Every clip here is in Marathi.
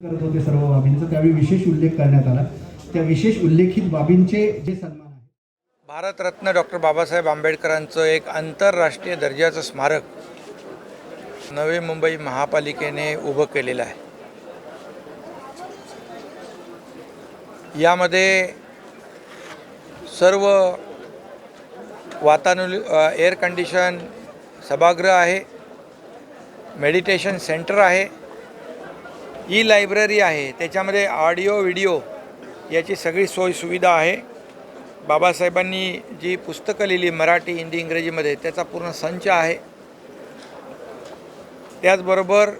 करत होते सर्व बाबींचा त्यावेळी विशेष उल्लेख करण्यात आला. त्या विशेष उल्लेखित बाबींचे जे सन्मान आहे. भारतरत्न डॉक्टर बाबासाहेब आंबेडकरांचं एक आंतरराष्ट्रीय दर्जाचं स्मारक नवी मुंबई महापालिकेने उभं केलेलं आहे. यामध्ये सर्व वातानुल एअर कंडिशन सभागृह आहे मेडिटेशन सेंटर आहे ई लायब्ररी आहे त्याच्यामध्ये ऑडिओ व्हिडिओ याची सगळी सोय सुविधा आहे. बाबासाहेबांनी जी पुस्तकं लिहिली मराठी हिंदी इंग्रजीमध्ये त्याचा पूर्ण संच आहे. त्याचबरोबर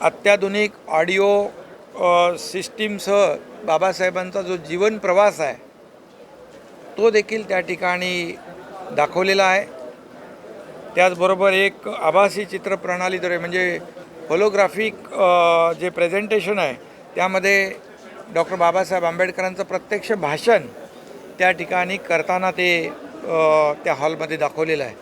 अत्याधुनिक ऑडिओ सिस्टीमसह बाबासाहेबांचा जो जीवन प्रवास आहे तो देखील त्या ठिकाणी दाखवलेला आहे. त्याचबरोबर एक आभासी चित्रप्रणालीद्वारे म्हणजे होलोग्राफिक जे प्रेझेंटेशन आहे त्यामध्ये डॉक्टर बाबासाहेब आंबेडकरांचं प्रत्यक्ष भाषण त्या ठिकाणी करताना ते त्या हॉलमध्ये दाखवलेलं आहे.